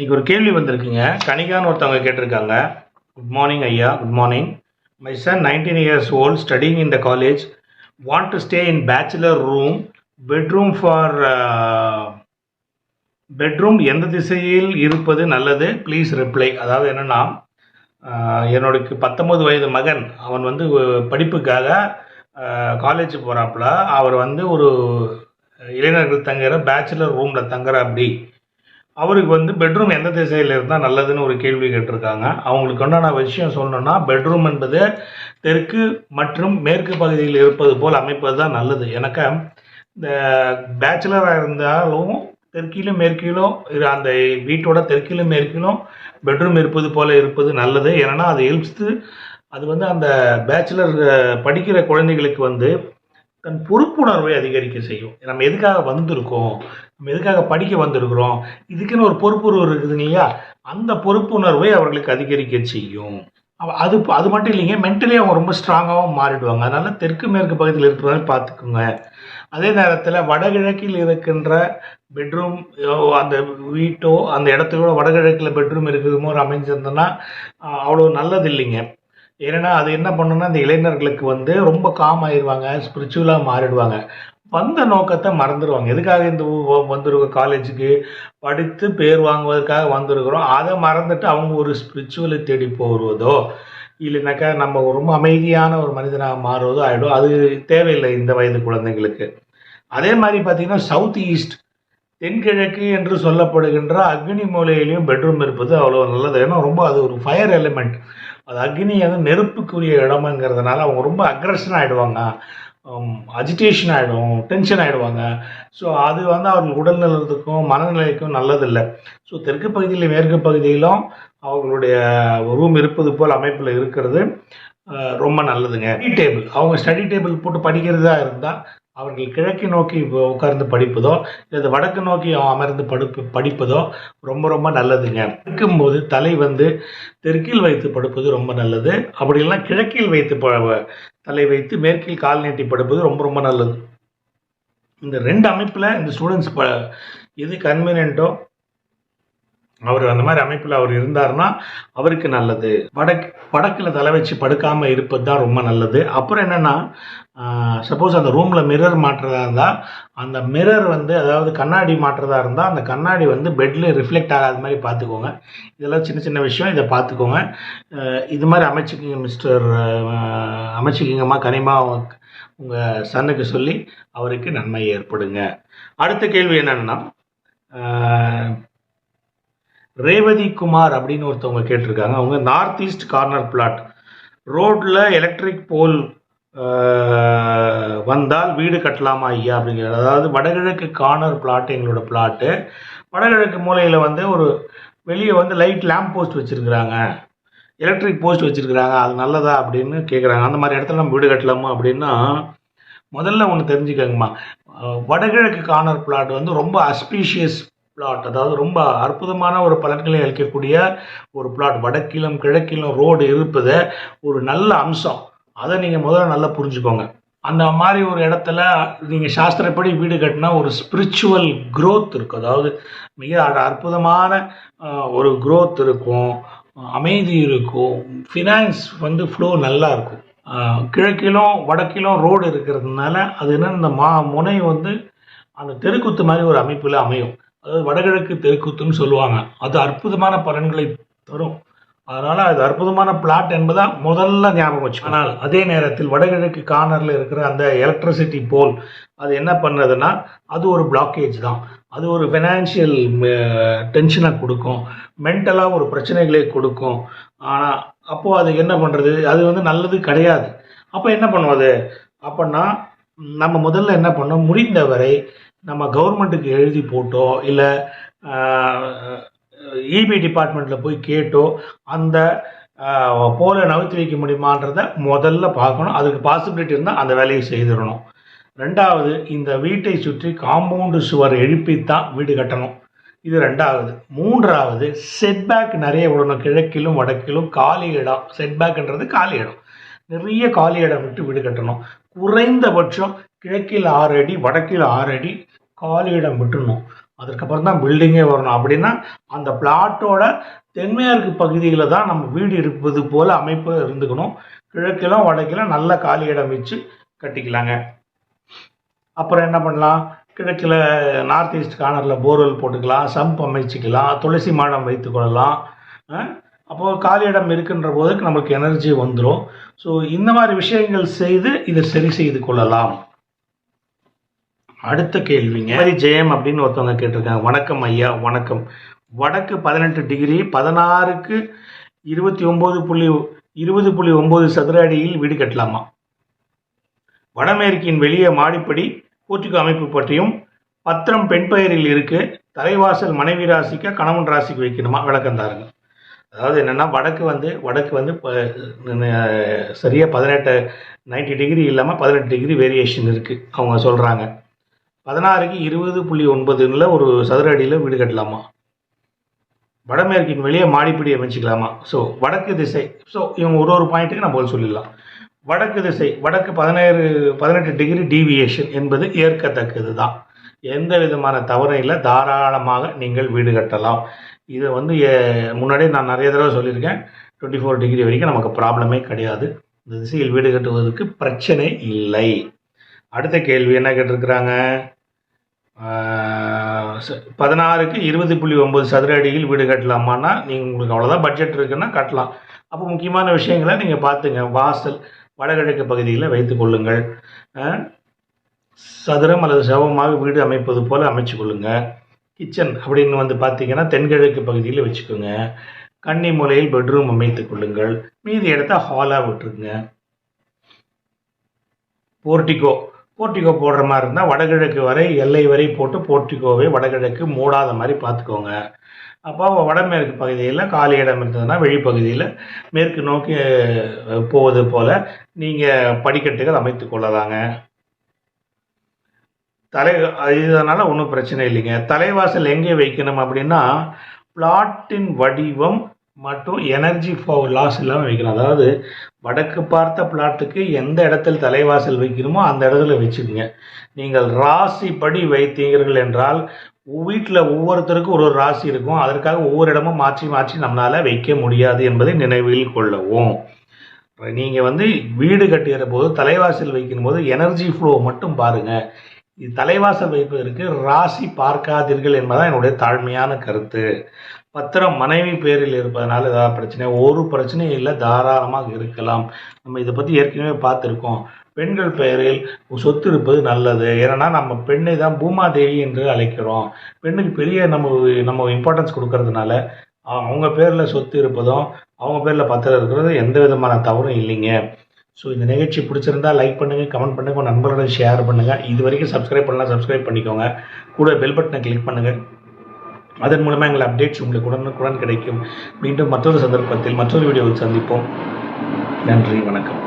இன்னைக்கு ஒரு கேள்வி வந்திருக்குங்க. கனிகான்னு ஒருத்தவங்க கேட்டிருக்காங்க. குட் மார்னிங் ஐயா. Good morning my son nineteen years old studying in the college want to stay in bachelor room bedroom for bedroom எந்த திசையில் இருப்பது நல்லது? ப்ளீஸ் ரிப்ளை அதாவது என்னென்னா uh, என்னோடக்கு பத்தொம்பது வயது மகன் அவன் வந்து படிப்புக்காக காலேஜ் போகிறாப்புல அவர் வந்து ஒரு இளைஞர்கள் தங்குற பேச்சுலர் ரூமில் தங்குற அப்படி அவருக்கு வந்து பெட்ரூம் எந்த திசையில் இருந்தால் நல்லதுன்னு ஒரு கேள்வி கேட்டிருக்காங்க. அவங்களுக்கு உண்டான விஷயம் சொல்லணும்னா பெட்ரூம் என்பது தெற்கு மற்றும் மேற்கு பகுதியில் இருப்பது போல் அமைப்பது தான் நல்லது. எனக்கு இந்த பேச்சுலராக இருந்தாலும் தெற்கிலும் மேற்கிலும் இரு- அந்த வீட்டோட தெற்கிலும் மேற்கிலும் பெட்ரூம் இருப்பது போல இருப்பது நல்லது. ஏன்னா அது எழுத்து அது வந்து அந்த பேச்சுலர் படிக்கிற குழந்தைகளுக்கு வந்து தன் பொறுப்புணர்வை அதிகரிக்க செய்யும். நம்ம எதுக்காக வந்திருக்கோம்? நம்ம எதுக்காக படிக்க வந்திருக்கிறோம்? இதுக்குன்னு ஒரு பொறுப்புணர்வு இருக்குது இல்லையா? அந்த பொறுப்புணர்வை அவர்களுக்கு அதிகரிக்க செய்யும். அது அது மட்டும் இல்லைங்க மென்டலி அவங்க ரொம்ப ஸ்ட்ராங்காகவும் மாறிடுவாங்க. அதனால தெற்கு மேற்கு பகுதியில் இருக்கிறவங்க பார்த்துக்குங்க. அதே நேரத்தில் வடகிழக்கில் இருக்கின்ற பெட்ரூம் அந்த வீட்டோ அந்த இடத்தோட வடகிழக்கில் பெட்ரூம் இருக்குதுமோ ஒரு அமைஞ்சிருந்தோன்னா அவ்வளோ நல்லது இல்லைங்க. ஏன்னா அது என்ன பண்ணுன்னா இந்த இளைஞர்களுக்கு வந்து ரொம்ப காம் ஆயிடுவாங்க ஸ்பிரிச்சுவலாக மாறிடுவாங்க. வந்த நோக்கத்தை மறந்துடுவாங்க எதுக்காக இந்த ஊ- வந்திருக்கோம் காலேஜுக்கு படித்து பேர் வாங்குவதற்காக வந்திருக்கிறோம்? அதை மறந்துட்டு அவங்க ஒரு ஸ்பிரிச்சுவலை தேடி போடுவதோ இல்லைனாக்கா நம்ம ரொம்ப அமைதியான ஒரு மனிதனாக மாறுவதோ ஆகிடும் அது தேவையில்லை இந்த வயது குழந்தைங்களுக்கு அதே மாதிரி பார்த்தீங்கன்னா சவுத் ஈஸ்ட் தென்கிழக்கு என்று சொல்லப்படுகின்ற அக்னி மூலையிலையும் பெட்ரூம் இருப்பது அவ்வளோ நல்லது. ஏன்னா ரொம்ப அது ஒரு ஃபயர் எலிமெண்ட் அது அக்னி வந்து நெருப்புக்குரிய இடமுங்கிறதுனால அவங்க ரொம்ப அக்ரஷன் ஆகிடுவாங்க அஜிடேஷன் ஆகிடும் டென்ஷன் ஆகிடுவாங்க ஸோ அது வந்து அவர்கள் உடல் நலத்துக்கும் மனநிலைக்கும் நல்லதில்லை. ஸோ தெற்கு பகுதியில் மேற்கு பகுதியிலும் அவர்களுடைய ரூம் இருப்பது போல் அமைப்பில் இருக்கிறது. ரொம்ப நல்லதுங்க. ஸ்டடி டேபிள் அவங்க ஸ்டடி டேபிள் போட்டு படிக்கிறதா இருந்தால் அவர்கள் கிழக்கு நோக்கி உட்கார்ந்து படிப்பதோ இல்லை வடக்கு நோக்கி அமர்ந்து படுப்பு படிப்பதோ ரொம்ப ரொம்ப நல்லதுங்க. இருக்கும்போது தலை வந்து தெற்கில் வைத்து படுப்பது ரொம்ப நல்லது. அப்படி இல்லைன்னா கிழக்கில் வைத்து ப- தலை வைத்து மேற்கில் கால் நீட்டி படுப்பது ரொம்ப ரொம்ப நல்லது. இந்த ரெண்டு அமைப்பில் இந்த ஸ்டூடெண்ட்ஸ் ப எது கன்வீனியன்ட்டோ அவர் அந்த மாதிரி அமைப்பில் அவர் இருந்தார்னா அவருக்கு நல்லது. வடக்கு வடக்கில் தலை வச்சு படுக்காமல் இருப்பது தான் ரொம்ப நல்லது. அப்புறம் என்னென்னா சப்போஸ் அந்த ரூமில் மிரர் மாட்டுறதா இருந்தால் அந்த மிரர் வந்து அதாவது கண்ணாடி மாட்டுறதா இருந்தால் அந்த கண்ணாடி வந்து பெட்டில் ரிஃப்ளெக்ட் ஆகாத மாதிரி பார்த்துக்கோங்க. இதெல்லாம் சின்ன சின்ன விஷயம் இதை பார்த்துக்கோங்க. இது மாதிரி அமைச்சுக்கிங்க மிஸ்டர் அமைச்சுக்கிங்கம்மா கனிமா உங்கள் சன்னுக்கு சொல்லி அவருக்கு நன்மை ஏற்படுங்க. அடுத்த கேள்வி என்னென்னா ரேவதி குமார் அப்படின்னு ஒருத்தவங்க கேட்டிருக்காங்க. அவங்க நார்த் ஈஸ்ட் கார்னர் பிளாட் ரோட்டில் எலக்ட்ரிக் போல் வந்தால் வீடு கட்டலாமா ஐயா அப்படிங்கிறது அதாவது வடகிழக்கு கார்னர் பிளாட் எங்களோட பிளாட்டு வடகிழக்கு மூலையில் வந்து ஒரு வெளியே வந்து லைட் லேம்ப் போஸ்ட் வச்சுருக்குறாங்க. எலக்ட்ரிக் போஸ்ட் வச்சுருக்குறாங்க. அது நல்லதா அப்படின்னு கேட்குறாங்க அந்த மாதிரி இடத்துல நம்ம வீடு கட்டலாமா அப்படின்னா முதல்ல ஒன்று தெரிஞ்சுக்கங்கம்மா. வடகிழக்கு கார்னர் பிளாட் வந்து ரொம்ப அஸ்பீஷியஸ் பிளாட் அதாவது ரொம்ப அற்புதமான ஒரு பலன்களை அளிக்கக்கூடிய ஒரு பிளாட் வடக்கிலும் கிழக்கிலும் ரோடு இருப்பது ஒரு நல்ல அம்சம். அதை நீங்கள் முதல்ல நல்லா புரிஞ்சுக்கோங்க. அந்த மாதிரி ஒரு இடத்துல நீங்கள் சாஸ்திரப்படி வீடு கட்டினா ஒரு ஸ்பிரிச்சுவல் க்ரோத் இருக்கும் அதாவது மிக அற்புதமான ஒரு க்ரோத் இருக்கும். அமைதி இருக்கும். ஃபினான்ஸ் வந்து ஃப்ளோ நல்லா இருக்கும். கிழக்கிலும் வடக்கிலும் ரோடு இருக்கிறதுனால அது என்ன இந்த மா முனை வந்து அந்த தெருக்குத்து மாதிரி ஒரு அமைப்பில் அமையும். அதாவது வடகிழக்கு தெருக்கூத்துன்னு சொல்லுவாங்க. அது அற்புதமான பலன்களை தரும். அதனால அது அற்புதமான பிளாட் என்பதா முதல்ல ஞாபகம் வச்சு ஆனால் அதே நேரத்தில் வடகிழக்கு கார்னரில் இருக்கிற அந்த எலக்ட்ரிசிட்டி போல் அது என்ன பண்ணுறதுன்னா அது ஒரு பிளாக்கேஜ் தான். அது ஒரு ஃபினான்ஷியல் டென்ஷனை கொடுக்கும். மென்டலாக ஒரு பிரச்சனைகளை கொடுக்கும். ஆனால் அப்போது அது என்ன பண்ணுறது அது வந்து நல்லது கிடையாது. அப்போ என்ன பண்ணுவது அப்படின்னா நம்ம முதல்ல என்ன பண்ணோம்? முடிந்தவரை நம்ம கவர்மெண்ட்டுக்கு எழுதி போட்டோ இல்லை இபி டிபார்ட்மெண்ட்டில் போய் கேட்டோ அந்த போல நகர்த்தி வைக்க முடியுமான்றத முதல்ல பார்க்கணும். அதுக்கு பாசிபிலிட்டி இருந்தால் அந்த வேலையை செய்திடணும். ரெண்டாவது இந்த வீட்டை சுற்றி காம்பவுண்டு சுவர் எழுப்பித்தான் வீடு கட்டணும். இது ரெண்டாவது. மூன்றாவது செட்பேக் நிறைய விடணும். கிழக்கிலும் வடக்கிலும் காலி இடம். செட்பேக்ன்றது காலி இடம். நிறைய காலி இடம் விட்டு வீடு கட்டணும் குறைந்தபட்சம் கிழக்கில் ஆறு அடி வடக்கில் ஆறு அடி காலி இடம் விட்டுணும் அதுக்கப்புறம் தான் பில்டிங்கே வரணும். அப்படின்னா அந்த பிளாட்டோட தென்மேற்கு பகுதியில் தான் நம்ம வீடு இருப்பது போல் அமைப்பு இருந்துக்கணும். கிழக்கிலும் வடக்கிலும் நல்ல காலி இடம் வச்சு கட்டிக்கலாங்க. அப்புறம் என்ன பண்ணலாம்? கிழக்கில் நார்த் ஈஸ்ட் கார்னரில் போர்வெல் போட்டுக்கலாம். சம்ப் அமைச்சிக்கலாம். துளசி மாடம் வைத்துக்கொள்ளலாம் அப்போது காலி இடம் இருக்கின்ற போது நம்மளுக்கு எனர்ஜி வந்துடும் ஸோ இந்த மாதிரி விஷயங்கள் செய்து இதை சரி செய்து கொள்ளலாம். அடுத்த கேள்விங்க. மாதிரி ஜெயம் அப்படின்னு ஒருத்தவங்க கேட்டிருக்காங்க. வணக்கம் ஐயா வணக்கம். வடக்கு பதினெட்டு டிகிரி பதினாறுக்கு இருபத்தி ஒம்பது புள்ளி இருபது புள்ளி ஒம்பது சதுர அடியில் வீடு கட்டலாமா? வடமேற்கின் வெளியே மாடிப்படி பூச்சிக்கு அமைப்பு பற்றியும் பத்திரம் பெண் பெயரில் இருக்கு. தலைவாசல் மனைவி ராசிக்கு கணவன் ராசிக்கு வைக்கணுமா? விளக்கம் தாருங்க. அதாவது என்னென்னா வடக்கு வந்து வடக்கு வந்து சரியாக பதினெட்டு நைன்டி டிகிரி இல்லாமல் பதினெட்டு டிகிரி வேரியேஷன் இருக்குது அவங்க சொல்கிறாங்க பதினாறுக்கு இருபது புள்ளி ஒன்பதுல ஒரு சதுர அடியில் வீடு கட்டலாமா? வடமேற்கின் வெளியே மாடிப்பிடி அமைச்சிக்கலாமா? ஸோ வடக்கு திசை ஸோ இவங்க ஒரு ஒரு பாயிண்ட்டுக்கு நான் போல் சொல்லிடலாம். வடக்கு திசை வடக்கு பதினேழு பதினெட்டு டிகிரி டீவியேஷன் என்பது ஏற்கத்தக்கது தான் எந்த விதமான தவறும் இல்லை தாராளமாக நீங்கள் வீடு கட்டலாம். இதை வந்து முன்னாடியே நான் நிறைய தடவை சொல்லியிருக்கேன். டுவெண்ட்டி ஃபோர் டிகிரி வரைக்கும் நமக்கு ப்ராப்ளமே கிடையாது. இந்த திசையில் வீடு கட்டுவதற்கு பிரச்சனை இல்லை. அடுத்த கேள்வி என்ன கேட்டிருக்கிறாங்க? பதினாறுக்கு இருபது புள்ளி ஒம்பது சதுர அடியில் வீடு கட்டலாமான்னா நீங்கள் உங்களுக்கு அவ்வளோதான் பட்ஜெட் இருக்குன்னா கட்டலாம். அப்போ முக்கியமான விஷயங்களை நீங்கள் பார்த்துங்க. வாசல் வடகிழக்கு பகுதியில் வைத்து கொள்ளுங்கள். சதுரம் அல்லது சவமாக வீடு அமைப்பது போல் அமைச்சு கொள்ளுங்கள் கிச்சன் அப்படின்னு வந்து பார்த்தீங்கன்னா தென்கிழக்கு பகுதியில் வச்சுக்கோங்க. கன்னி மூலையில் பெட்ரூம் அமைத்து கொள்ளுங்கள். மீதி இடத்த ஹாலாக விட்டுருங்க. போர்ட்டிகோ போர்ட்டிகோ போடுற மாதிரி இருந்தால் வடகிழக்கு வரை எல்லை வரை போட்டு போர்ட்டிகோவை வடகிழக்கு மூடாத மாதிரி பார்த்துக்கோங்க அப்போ வடமேற்கு பகுதியில் காலி இடம் இருந்ததுன்னா வெளிப்பகுதியில் மேற்கு நோக்கி போவது போல் நீங்கள் படிக்கட்டுகள் அமைத்து கொள்ளலாங்க. தலை இதனால் ஒன்றும் பிரச்சனை இல்லைங்க. தலைவாசல் எங்கே வைக்கணும் அப்படின்னா பிளாட்டின் வடிவம் மற்றும் எனர்ஜி ஃபோ லாஸ் இல்லாமல் வைக்கணும். அதாவது வடக்கு பார்த்த பிளாட்டுக்கு எந்த இடத்தில் தலைவாசல் வைக்கணுமோ அந்த இடத்துல வச்சுக்கோங்க. நீங்கள் ராசி படி வைத்தீர்கள் என்றால் வீட்டில் ஒவ்வொருத்தருக்கும் ஒரு ஒரு ராசி இருக்கும். அதற்காக ஒவ்வொரு இடமும் மாற்றி மாற்றி நம்மளால் வைக்க முடியாது என்பதை நினைவில் கொள்ளவும். நீங்கள் வந்து வீடு கட்டுகிற போது தலைவாசல் வைக்கும் போது எனர்ஜி ஃப்ளோ மட்டும் பாருங்கள் தலைவாசல் வைப்பதற்கு ராசி பார்க்காதீர்கள் என்பதுதான் என்னுடைய தாழ்மையான கருத்து. பத்திரம் மனைவி பேரில் இருப்பதனால ஏதாவது பிரச்சனை ஒரு பிரச்சனையும் இல்லை தாராளமாக இருக்கலாம். நம்ம இதை பற்றி ஏற்கனவே பார்த்துருக்கோம். பெண்கள் பெயரில் சொத்து இருப்பது நல்லது. ஏன்னா நம்ம பெண்ணை தான் பூமாதேவி என்று அழைக்கிறோம். பெண்ணுக்கு பெரிய நம்ம நம்ம இம்பார்ட்டன்ஸ் கொடுக்கறதுனால அவங்க பேரில் சொத்து இருப்பதும் அவங்க பேரில் பத்திரம் இருக்கிறது எந்த விதமான தவறும் இல்லைங்க. ஸோ இந்த நிகழ்ச்சி பிடிச்சிருந்தா லைக் பண்ணுங்கள் கமெண்ட் பண்ணுங்கள் உங்கள் நண்பர்களோட ஷேர் பண்ணுங்கள் இது வரைக்கும் சப்ஸ்கிரைப் பண்ணலாம் சப்ஸ்கிரைப் பண்ணிக்கோங்க. கூட பெல் பட்டனை கிளிக் பண்ணுங்கள் அதன் மூலமாக எங்கள் அப்டேட்ஸ் உங்களுக்கு உடனுக்குடன் கிடைக்கும். மீண்டும் மற்றொரு சந்தர்ப்பத்தில் மற்றொரு வீடியோவில் சந்திப்போம். நன்றி வணக்கம்.